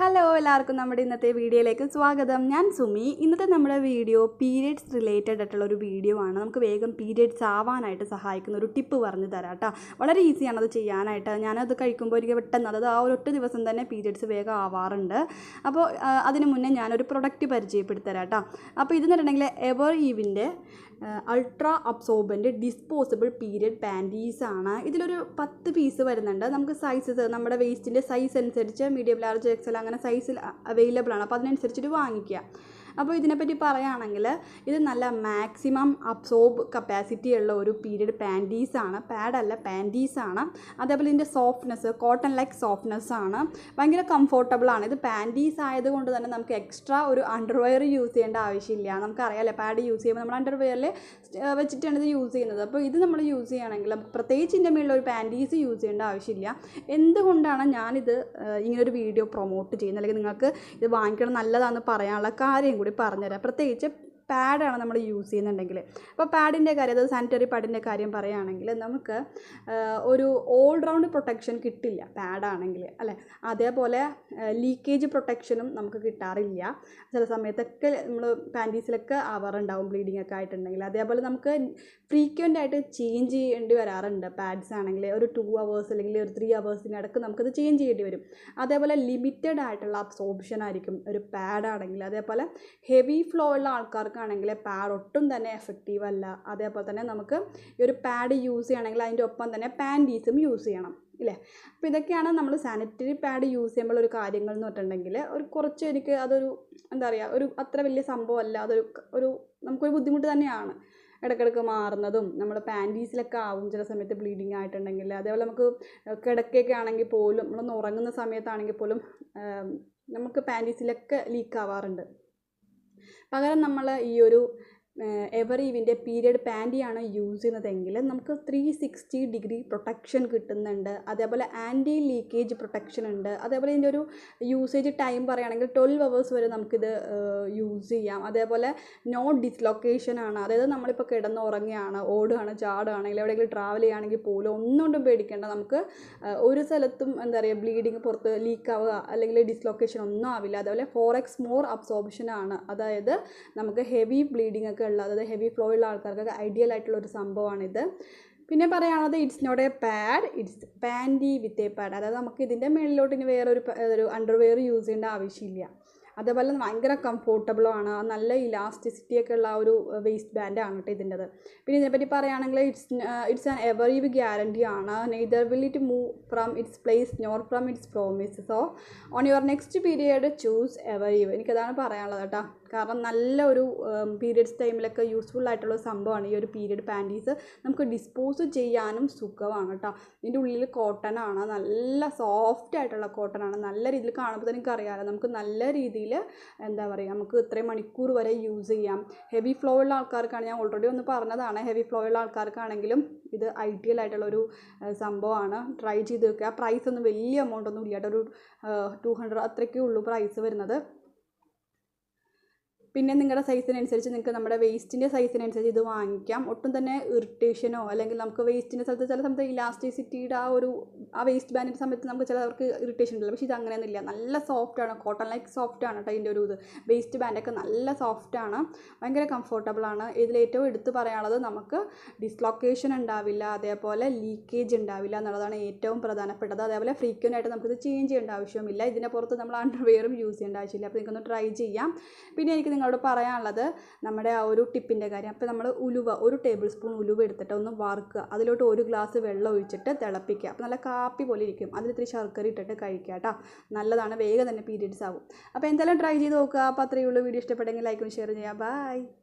Hello എല്ലാവർക്കും നമ്മുടെ ഇന്നത്തെ വീഡിയോയിലേക്ക് സ്വാഗതം. ഞാൻ സുമി. ഇന്നത്തെ നമ്മുടെ വീഡിയോ പീരിയഡ്സ് റിലേറ്റഡ് ആയിട്ടുള്ള ഒരു വീഡിയോ ആണ്. നമുക്ക് വേഗം പീരിയഡ്സ് ആവാനായിട്ട് സഹായിക്കുന്ന ഒരു ടിപ്പ് പറഞ്ഞു തരാം കേട്ടോ. വളരെ ഈസിയാണ് അത് ചെയ്യാനായിട്ട്. ഞാനത് കഴിക്കുമ്പോൾ എനിക്ക് പെട്ടെന്ന് അതായത് ആ ഒരു ഒറ്റ ദിവസം തന്നെ പീരിയഡ്സ് വേഗം ആവാറുണ്ട്. അപ്പോൾ അതിന് മുന്നേ ഞാനൊരു പ്രൊഡക്റ്റ് പരിചയപ്പെടുത്തരാം കേട്ടോ. അപ്പോൾ ഇതെന്ന് പറഞ്ഞിട്ടുണ്ടെങ്കിൽ Ever ഈവിന്റെ ultra absorbent disposable period panties ആണ്. ഇതിലൊരു പത്ത് പീസ് വരുന്നുണ്ട്. നമുക്ക് സൈസസ് നമ്മുടെ വേസ്റ്റിന്റെ സൈസ് അനുസരിച്ച് മീഡിയം ലാർജ് എക്സൽ അങ്ങനെ സൈസിൽ അവൈലബിൾ ആണ്. അപ്പോൾ അതിനനുസരിച്ചിട്ട് വാങ്ങിക്കുക. അപ്പോൾ ഇതിനെപ്പറ്റി പറയുകയാണെങ്കിൽ ഇത് നല്ല മാക്സിമം അബ്സോർബ് കപ്പാസിറ്റി ഉള്ള ഒരു പീരിയഡ് പാന്റീസാണ് പാഡല്ല പാന്റീസാണ് അതേപോലെ ഇതിന്റെ സോഫ്റ്റ്നെസ് കോട്ടൺ ലൈക്ക് സോഫ്റ്റ്നെസ് ആണ്. ഭയങ്കര കംഫോർട്ടബിൾ ആണ്. ഇത് പാന്റീസ് ആയതുകൊണ്ട് തന്നെ നമുക്ക് എക്സ്ട്രാ ഒരു അണ്ടർവെയർ യൂസ് ചെയ്യേണ്ട ആവശ്യമില്ല. നമുക്കറിയാമല്ലേ പാഡ് യൂസ് ചെയ്യുമ്പോൾ നമ്മൾ അണ്ടർവെയറിൽ വെച്ചിട്ടാണ് ഇത് യൂസ് ചെയ്യുന്നത്. അപ്പോൾ ഇത് നമ്മൾ യൂസ് ചെയ്യുകയാണെങ്കിൽ നമുക്ക് പ്രത്യേകിച്ച് ഇതിന്റെ മേളിൽ ഒരു പാന്റീസ് യൂസ് ചെയ്യേണ്ട ആവശ്യമില്ല. എന്തുകൊണ്ടാണ് ഞാനിത് ഇങ്ങനൊരു വീഡിയോ പ്രൊമോട്ട് ചെയ്യുന്നത്? അല്ലെങ്കിൽ നിങ്ങൾക്ക് ഇത് വാങ്ങിക്കണം നല്ലതാണെന്ന് പറയാനുള്ള കാര്യം കൂടി പറഞ്ഞുതരാം. പ്രത്യേകിച്ച് പാഡാണ് നമ്മൾ യൂസ് ചെയ്യുന്നുണ്ടെങ്കിൽ. അപ്പോൾ പാഡിന്റെ കാര്യം അതായത് സാനിറ്ററി പാഡിന്റെ കാര്യം പറയുകയാണെങ്കിൽ നമുക്ക് ഒരു ഓൾ റൗണ്ട് പ്രൊട്ടക്ഷൻ കിട്ടില്ല പാഡാണെങ്കിൽ അല്ലേ? അതേപോലെ ലീക്കേജ് പ്രൊട്ടക്ഷനും നമുക്ക് കിട്ടാറില്ല. ചില സമയത്തൊക്കെ നമ്മൾ പാന്റീസിലൊക്കെ ആവാറുണ്ടാവും ബ്ലീഡിംഗ് ഒക്കെ ആയിട്ടുണ്ടെങ്കിൽ. അതേപോലെ നമുക്ക് ഫ്രീക്വന്റ് ആയിട്ട് ചേഞ്ച് ചെയ്യേണ്ടി വരാറുണ്ട് പാഡ്സ് ആണെങ്കിൽ. ഒരു ടു അവേഴ്സ് അല്ലെങ്കിൽ ഒരു ത്രീ അവേഴ്സിനിടക്ക് നമുക്കത് ചേഞ്ച് ചെയ്യേണ്ടി വരും. അതേപോലെ ലിമിറ്റഡ് ആയിട്ടുള്ള അബ്സോർപ്ഷൻ ആയിരിക്കും ഒരു പാഡാണെങ്കിൽ അതേപോലെ ഹെവി ഫ്ലോ ഉള്ള ആൾക്കാർക്കാണെങ്കിൽ പാഡ് ഒട്ടും തന്നെ എഫക്റ്റീവ് അല്ല. അതേപോലെ തന്നെ നമുക്ക് ഈ ഒരു പാഡ് യൂസ് ചെയ്യണമെങ്കിൽ അതിന്റെ ഒപ്പം തന്നെ പാന്റീസും യൂസ് ചെയ്യണം ഇല്ലേ? അപ്പോൾ ഇതൊക്കെയാണ് നമ്മൾ സാനിറ്ററി പാഡ് യൂസ് ചെയ്യുമ്പോൾ ഒരു കാര്യങ്ങൾ എന്ന് പറഞ്ഞിട്ടുണ്ടെങ്കിൽ ഒരു കുറച്ച് എനിക്ക് അതൊരു എന്താ പറയുക ഒരു അത്ര വലിയ സംഭവമല്ല അതൊരു ഒരു നമുക്കൊരു ബുദ്ധിമുട്ട് തന്നെയാണ്. ഇടയ്ക്കിടയ്ക്ക് മാറുന്നതും നമ്മൾ പാന്റീസിലൊക്കെ ആവും ചില സമയത്ത് ബ്ലീഡിങ് ആയിട്ടുണ്ടെങ്കിൽ. അതേപോലെ നമുക്ക് കിടക്കയൊക്കെ ആണെങ്കിൽ പോലും നമ്മളൊന്ന് ഉറങ്ങുന്ന സമയത്താണെങ്കിൽ പോലും നമുക്ക് പാന്റീസിലൊക്കെ ലീക്ക് ആവാറുണ്ട്. പകരം നമ്മൾ ഈ ഒരു എവറീവിന്റെ പീരിയഡ് പാന്റിയാണ് യൂസ് ചെയ്യുന്നതെങ്കിൽ നമുക്ക് ത്രീ സിക്സ്റ്റി ഡിഗ്രി പ്രൊട്ടക്ഷൻ കിട്ടുന്നുണ്ട്. അതേപോലെ ആന്റി ലീക്കേജ് പ്രൊട്ടക്ഷൻ ഉണ്ട്. അതേപോലെ ഇതിന്റെ ഒരു യൂസേജ് ടൈം പറയുകയാണെങ്കിൽ ട്വൽവ് അവേഴ്സ് വരെ നമുക്കിത് യൂസ് ചെയ്യാം. അതേപോലെ നോ ഡിസ്ലൊക്കേഷൻ ആണ്. അതായത് നമ്മളിപ്പോൾ കിടന്ന് ഉറങ്ങുകയാണ് ഓടുകയാണ് ചാടുകയാണെങ്കിൽ എവിടെയെങ്കിലും ട്രാവൽ ചെയ്യുകയാണെങ്കിൽ പോലും ഒന്നുകൊണ്ടും പേടിക്കേണ്ട. നമുക്ക് ഒരു സ്ഥലത്തും എന്താ പറയുക ബ്ലീഡിങ് പുറത്ത് ലീക്ക് ആവുക അല്ലെങ്കിൽ ഡിസ്ലൊക്കേഷൻ ഒന്നും ആവില്ല. അതേപോലെ ഫോർ എക്സ് മോർ അബ്സോർപ്ഷൻ ആണ്. അതായത് നമുക്ക് ഹെവി ബ്ലീഡിംഗ് ഒക്കെ ഉള്ള അതായത് ഹെവി ഫ്ലോ ഉള്ള ആൾക്കാർക്കൊക്കെ ഐഡിയൽ ആയിട്ടുള്ള ഒരു സംഭവമാണിത്. പിന്നെ പറയാനുള്ളത് it's not a pad it's panty with a pad അതായത് നമുക്ക് ഇതിന്റെ മേളിലോട്ട് ഇനി വേറൊരു ഒരു അണ്ടർവെയർ യൂസ് ചെയ്യേണ്ട ആവശ്യമില്ല. അതേപോലെ ഭയങ്കര കംഫോർട്ടബിൾ ആണ്. നല്ല ഇലാസ്റ്റിസിറ്റി ഒക്കെ ഉള്ള ഒരു വേസ്റ്റ് ബാൻഡ് ആണ് കേട്ടോ ഇതിന്റെത്. പിന്നെ ഇതിനെപ്പറ്റി പറയുകയാണെങ്കിൽ it's it's an Ever Eve guarantee ആണ്. Neither will it move from its place nor from its promise so on your next period choose Ever Eve എനിക്കതാണ് പറയാനുള്ളത് കേട്ടോ. കാരണം നല്ല ഒരു പീരിയഡ്സ് ടൈമിലൊക്കെ യൂസ്ഫുൾ ആയിട്ടുള്ള സംഭവമാണ് ഈ ഒരു പീരിയഡ് പാന്റീസ് നമുക്ക് ഡിസ്പോസ് ചെയ്യാനും സുഖമാണ് കേട്ടോ ഇതിന്റെ ഉള്ളിൽ കോട്ടൺ ആണ്. നല്ല സോഫ്റ്റ് ആയിട്ടുള്ള കോട്ടൺ ആണ്. നല്ല രീതിയിൽ കാണുമ്പോൾ തന്നെ അറിയാമല്ലോ നമുക്ക് നല്ല രീതിയിൽ എന്താ പറയുക നമുക്ക് ഇത്രയും മണിക്കൂർ വരെ യൂസ് ചെയ്യാം. ഹെവി ഫ്ലോ ഉള്ള ആൾക്കാർക്കാണ് ഞാൻ ഓൾറെഡി ഒന്ന് പറഞ്ഞതാണ്. ഹെവി ഫ്ലോ ഉള്ള ആൾക്കാർക്കാണെങ്കിലും ഇത് ഐഡിയൽ ആയിട്ടുള്ള ഒരു സംഭവമാണ്. ട്രൈ ചെയ്ത് വെക്കുക പ്രൈസ് ഒന്നും വലിയ എമൗണ്ട് ഒന്നും ഇല്ല ഒരു ടു ഹൺഡ്രഡ് അത്രയ്ക്കേ ഉള്ളൂ പ്രൈസ് വരുന്നത്. പിന്നെ നിങ്ങളുടെ സൈസിനനുസരിച്ച് നിങ്ങൾക്ക് നമ്മുടെ വേസ്റ്റിന്റെ സൈസിനനുസരിച്ച് ഇത് വാങ്ങിക്കാം. ഒട്ടും തന്നെ ഇറിറ്റേഷനോ അല്ലെങ്കിൽ നമുക്ക് വേസ്റ്റിന്റെ സ്ഥലത്ത് ചില സമയത്ത് ഇലാസ്റ്റിസിറ്റിയുടെ ആ ഒരു ആ വേസ്റ്റ് ബാൻഡിന്റെ സമയത്ത് നമുക്ക് ചിലവർക്ക് ഇറിറ്റേഷൻ ഉണ്ടല്ലോ പക്ഷേ ഇത് അങ്ങനെയൊന്നുമില്ല. നല്ല സോഫ്റ്റ് ആണ്. കോട്ടൺ ലൈക്ക് സോഫ്റ്റ് ആണ് കേട്ടോ ഇതിന്റെ ഒരു ഇത്. വേസ്റ്റ് ബാൻഡൊക്കെ നല്ല സോഫ്റ്റ് ആണ്. ഭയങ്കര ഇതിൽ ഏറ്റവും എടുത്ത് പറയാനുള്ളത് നമുക്ക് ഡിസ്ലൊക്കേഷൻ ഉണ്ടാവില്ല അതേപോലെ ലീക്കേജ് ഉണ്ടാവില്ല എന്നുള്ളതാണ് ഏറ്റവും പ്രധാനപ്പെട്ടത്. അതേപോലെ ഫ്രീക്വന്റ് ആയിട്ട് നമുക്കിത് ചേഞ്ച് ചെയ്യേണ്ട ആവശ്യമില്ല ഇതിന്റെ പുറത്ത് നമ്മൾ അണ്ടർവെയറും യൂസ് ചെയ്യേണ്ട ആവശ്യമില്ല. അപ്പോൾ നിങ്ങൾക്കൊന്ന് ട്രൈ ചെയ്യാം. പിന്നെ എനിക്ക് നിങ്ങളോട് പറയാനുള്ളത് നമ്മുടെ ആ ഒരു ടിപ്പിന്റെ കാര്യം. അപ്പോൾ നമ്മൾ ഉലുവ ഒരു ടേബിൾ സ്പൂൺ ഉലുവ എടുത്തിട്ട് ഒന്ന് വറുക്കുക. അതിലോട്ട് ഒരു ഗ്ലാസ് വെള്ളം ഒഴിച്ചിട്ട് തിളപ്പിക്കുക. അപ്പോൾ നല്ല കാപ്പി പോലെ ഇരിക്കും. അതിൽ ഇത്തിരി ശർക്കര ഇട്ടിട്ട് കഴിക്കുക കേട്ടോ. നല്ലതാണ്. വേഗം തന്നെ പീരീഡ്സ് ആവും. അപ്പോൾ എന്തായാലും ട്രൈ ചെയ്ത് നോക്കുക? അപ്പോൾ അത്രയേ ഉള്ളൂ. വീഡിയോ ഇഷ്ടപ്പെട്ടെങ്കിൽ ലൈക്കും ഷെയർ ചെയ്യാം ബൈ.